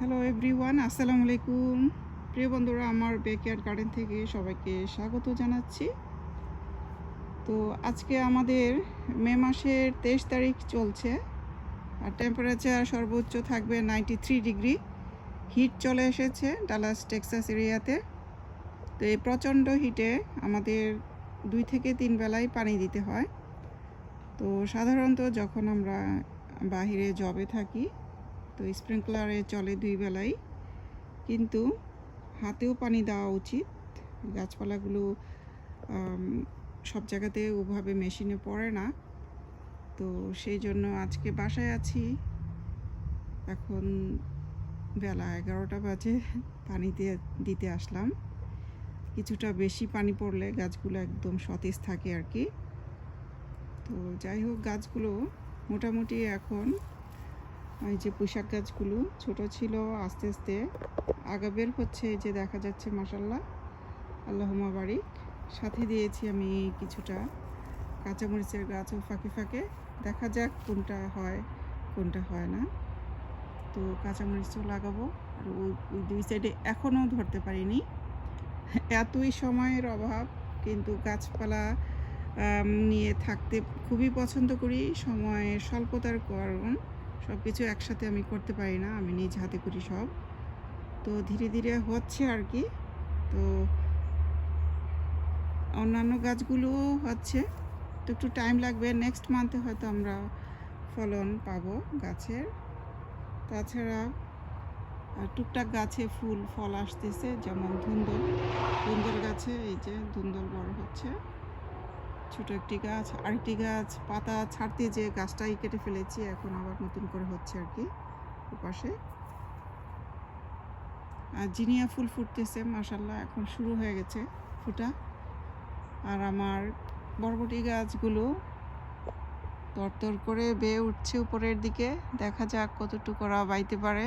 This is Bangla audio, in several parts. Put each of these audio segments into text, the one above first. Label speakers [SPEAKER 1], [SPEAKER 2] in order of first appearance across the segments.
[SPEAKER 1] হ্যালো এভরিওয়ান আসসালামু আলাইকুম প্রিয় বন্ধুরা, আমার বেকয়ার্ড গার্ডেন থেকে সবাইকে স্বাগত জানাচ্ছি। তো আজকে আমাদের মে মাসের তেইশ তারিখ চলছে আর টেম্পারেচার সর্বোচ্চ থাকবে নাইনটি থ্রি ডিগ্রি হিট চলে এসেছে ডালাস টেক্সাস এরিয়াতে। তো এই প্রচণ্ড হিটে আমাদের দুই থেকে তিন বেলায় পানি দিতে হয়। তো সাধারণত যখন আমরা বাহিরে জবে থাকি তো স্প্রিংকলারে চলে দুই বেলাই। কিন্তু হাতেও পানি দেওয়া উচিত। গাছপালাগুলো সব জায়গাতে ওভাবে মেশিনে পড়ে না। তো সেই জন্য আজকে বাসায় আছি। এখন বেলা এগারোটা বাজে পানি দিয়ে দিতে আসলাম। কিছুটা বেশি পানি পড়লে গাছগুলো একদম সতেজ থাকে আর কি। তো যাই হোক, গাছগুলো মোটামুটি এখন এই যে পোশাক গাছগুলো ছোট ছিল আস্তে আস্তে। আগা বের হচ্ছে যে দেখা যাচ্ছে মাসাল্লাহ আল্লাহমা বাড়ি সাথে দিয়েছি আমি কিছুটা কাঁচামরিচের গাছও ফাঁকে ফাঁকে। দেখা যাক কোনটা হয় কোনটা হয় না। তো কাঁচামরিচও লাগাবো। আর ওই ওই দুই সাইডে এখনও ধরতে পারিনি। এতই সময়ের অভাব, কিন্তু গাছপালা নিয়ে থাকতে খুবই পছন্দ করি। সময়ের স্বল্পতার কারণ। সব কিছু একসাথে আমি করতে পারি না, আমি নিজ হাতে করি সব। তো ধীরে ধীরে হচ্ছে আর কি। তো অন্যান্য গাছগুলো হচ্ছে। তো একটু টাইম লাগবে নেক্সট মান্থে হয়তো আমরা ফলন পাবো গাছের। তাছাড়া টুকটাক গাছে ফুল, ফল আসতেছে, যেমন ধুন্দল। ধুন্দল গাছে এই যে ধুন্দল বড় হচ্ছে। ছোট একটি গাছ, আরেকটি গাছ, পাতা ছাড়তে যে গাছটাই কেটে ফেলেছি, এখন আবার নতুন করে হচ্ছে আর কি ওপাশে। আর জিনিয়া ফুল ফুটতেছে মাসাল্লাহ এখন শুরু হয়ে গেছে ফুটা। আর আমার বরবটি গাছগুলো তরতর করে বেয়ে উঠছে উপরের দিকে। দেখা যাক কতটুকু ওরা বাইতে পারে।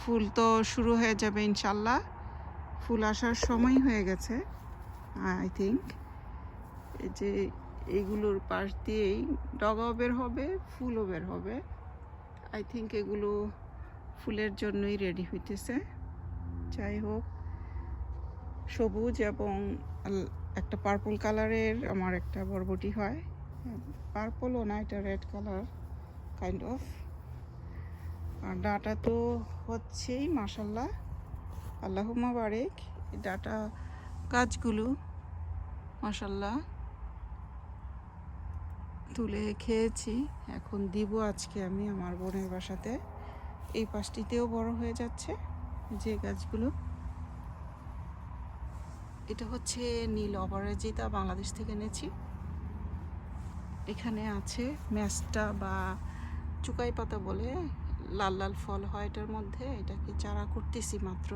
[SPEAKER 1] ফুল তো শুরু হয়ে যাবে ইনশাল্লাহ ফুল আসার সময় হয়ে গেছে, আই থিঙ্ক। এই যে এইগুলোর পাশ দিয়েই ডগাও বের হবে, ফুলও বের হবে। আই থিঙ্ক এগুলো ফুলের জন্যই রেডি হইতেছে। যাই হোক, সবুজ এবং একটা পার্পল কালারের আমার একটা বরবটি হয়। পার্পলও না, এটা রেড কালার কাইন্ড অফ আর ডাটা তো হচ্ছেই মাসাল্লাহ আল্লাহুম্মা বারেক ডাটা গাছগুলো মাসাল্লাহ তুলে খেয়েছি। এখন দিব আজকে আমি আমার বোনের বাসাতে। এই পাশটিতেও বড় হয়ে যাচ্ছে যে গাছগুলো। এটা হচ্ছে নীল অপরাজিতা বাংলাদেশ থেকে এনেছি। এখানে আছে ম্যাসটা বা চুকাই পাতা বলে লাল লাল ফল হয় এটার মধ্যে। এটাকে চারা করতেছি মাত্র।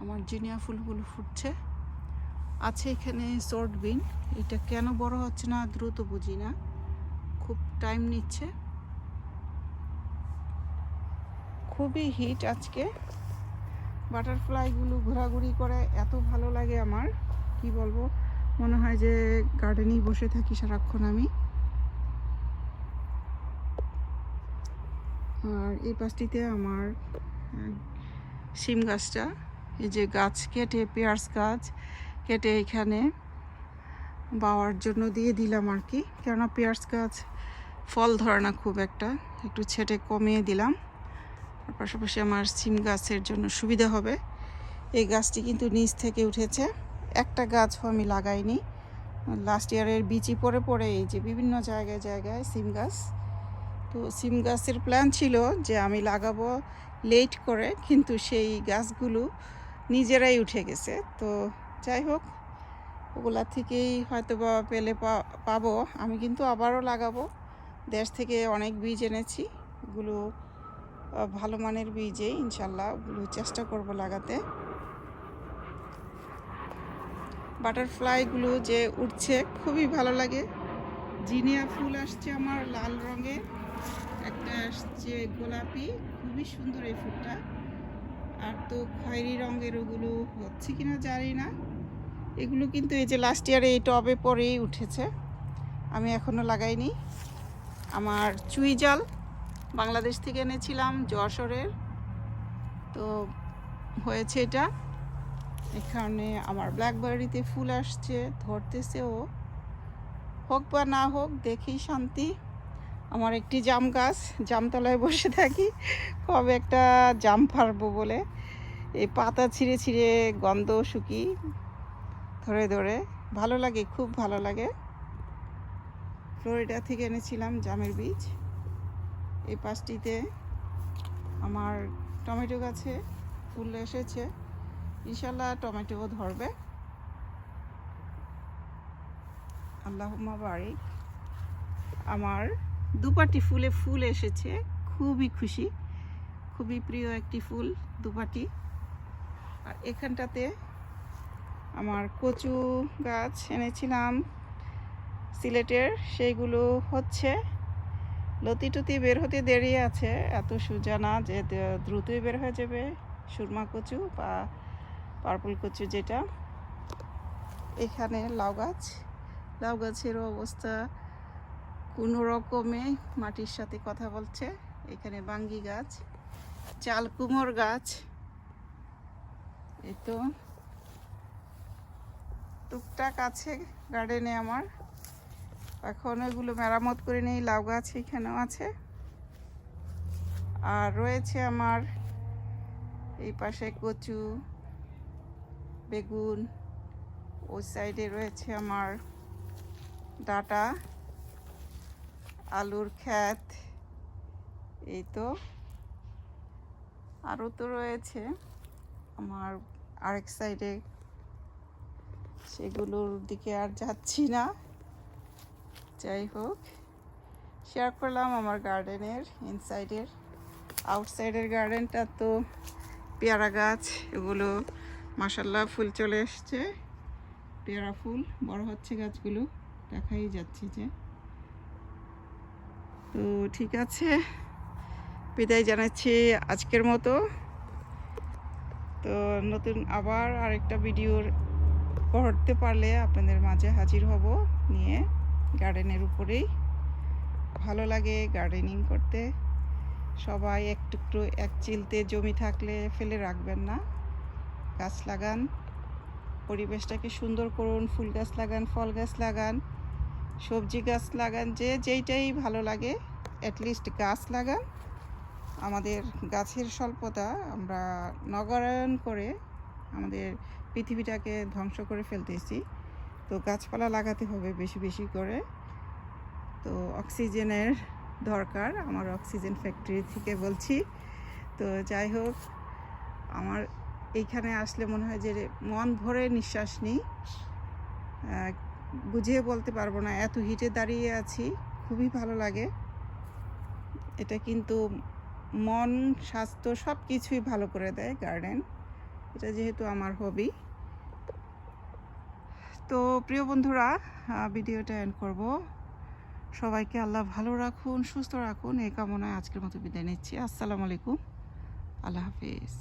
[SPEAKER 1] আমার জিনিয়া ফুলগুলো ফুটছে। আছে এখানে শর্ট বিন এটা কেন বড় হচ্ছে না, দ্রুত বুঝি না। খুব টাইম নিচ্ছে। খুবই হিট আজকে। বাটারফ্লাইগুলো ঘোরাঘুরি করে, এত ভালো লাগে আমার। কি বলব? মনে হয় যে গার্ডেনেই বসে থাকি সারাক্ষণ আমি। আর এই পাশটিতে আমার শিম গাছটা। এই যে গাছ কেটে পেঁয়াজ গাছ। কেটে এখানে বাওয়ার জন্য দিয়ে দিলাম আর কি। কেননা পেঁয়াজ গাছ ফল ধরে না খুব একটা, একটু ছেটে কমিয়ে দিলাম। আর পাশাপাশি আমার সিম গাছের জন্য সুবিধা হবে। এই গাছটি কিন্তু নিচ থেকে উঠেছে। একটা গাছও আমি লাগাইনি। লাস্ট ইয়ারের বিচি পরে পরে এই যে বিভিন্ন জায়গায় জায়গায় সিম গাছ। তো সিম গাছের প্ল্যান ছিল যে আমি লাগাবো লেট করে, কিন্তু সেই গাছগুলো নিজেরাই উঠে গেছে। তো যাই হোক, ওগুলা থেকেই হয়তো বা পেলে পাবো। আমি কিন্তু আবারও লাগাবো। দেশ থেকে অনেক বীজ এনেছি। ওগুলো ভালো মানের বীজে ইনশাল্লাহ ওগুলো চেষ্টা করব লাগাতে। বাটারফ্লাইগুলো যে উঠছে, খুবই ভালো লাগে। জিনিয়া ফুল আসছে আমার লাল রঙের একটা আসছে গোলাপি। খুবই সুন্দর এই ফুলটা। আর তো খয়েরি রঙের ওগুলো হচ্ছে কিনা জানি না। এগুলো কিন্তু এই যে লাস্ট ইয়ারে এই টবে পরেই উঠেছে। আমি এখনও লাগাইনি। আমার চুই জাল বাংলাদেশ থেকে এনেছিলাম যশোরের। তো হয়েছে এটা। এখানে আমার ব্ল্যাকবেরিতে ফুল আসছে ধরতেছেও হোক বা না হোক দেখি শান্তি। আমার একটি জাম গাছ, জামতলায় বসে থাকি। কবে একটা জাম পারব বলে। এই পাতা ছিঁড়ে ছিঁড়ে গন্ধ শুকি ধরে ধরে। ভালো লাগে, খুব ভালো লাগে। ফ্লোরিডা থেকে এনেছিলাম জামের বীজ। এই পাশটিতে আমার টমেটো গাছে ফুল এসেছে। ইনশাল্লাহ টমেটোও ধরবে। আল্লাহুম্মা বাড়ি আমার দুপাটি ফুলে ফুল এসেছে, খুবই খুশি। খুবই প্রিয় একটি ফুল, দুপাটি। আর এখানটাতে আমার কচু গাছ এনেছিলাম। সিলেটের সেইগুলো হচ্ছে। লতি টতি বের হতে দেরি আছে, এত সোজা না যে দ্রুতই বের হয়ে যাবে। সুরমা কচু বা পার্পল কচু যেটা। এখানে লাউ গাছ। লাউ গাছেরও অবস্থা কোনো রকমে মাটির সাথে কথা বলছে। এখানে বাঙ্গি গাছ চাল কুমোর গাছ। এই তো টুকটাক আছে গার্ডেনে আমার। এখন ওইগুলো মেরামত করে নেই, লাউ গাছ এখানেও আছে। আর রয়েছে আমার এই পাশে কচু, বেগুন, ওই সাইডে রয়েছে আমার ডাটা। আলুর ক্ষেত, এই তো। আরও তো রয়েছে। আমার আরেক সাইডে সেগুলোর দিকে আর যাচ্ছি না। যাই হোক শেয়ার করলাম আমার গার্ডেনের ইনসাইডের আউটসাইডের গার্ডেনটা তো পেয়ারা গাছ, এগুলো মাসাল্লাহ ফুল চলে এসছে। পেয়ারা ফুল, বড় হচ্ছে গাছগুলো, দেখাই যাচ্ছে যে। তো ঠিক আছে। বিদায় জানাচ্ছি আজকের মতো। তো নতুন আবার আরেকটা ভিডিওর করতে পারলে আপনাদের মাঝে হাজির হব নিয়ে গার্ডেনের উপরেই। ভালো লাগে গার্ডেনিং করতে। সবাই একটু একটু এক চিলতে জমি থাকলে ফেলে রাখবেন না। গাছ লাগান। পরিবেশটাকে সুন্দর করুন, ফুল গাছ লাগান, ফল গাছ লাগান। সবজি গাছ লাগান, যে যেইটাই ভালো লাগে অ্যাটলিস্ট গাছ লাগান। আমাদের গাছের স্বল্পতা আমরা নগরায়ন করে আমাদের পৃথিবীটাকে ধ্বংস করে ফেলতেছি। তো গাছপালা লাগাতে হবে বেশি বেশি করে। তো অক্সিজেনের দরকার, আমার অক্সিজেন ফ্যাক্টরি থেকে বলছি। তো যাই হোক, আমার এইখানে আসলে মনে হয় যে মন ভরে নিঃশ্বাস নিই। বুঝিয়ে বলতে পারব না। এত হিটে দাঁড়িয়ে আছি, খুবই ভালো লাগে। এটা কিন্তু মন, স্বাস্থ্য সব কিছুই ভালো করে দেয় গার্ডেন এটা যেহেতু আমার হবি তো প্রিয় বন্ধুরা ভিডিওটা এন্ড করব। সবাইকে আল্লাহ ভালো রাখুন, সুস্থ রাখুন। এই কামনায় আজকের মতো বিদায় নিচ্ছি। আসসালামু আলাইকুম। আল্লাহ হাফিজ।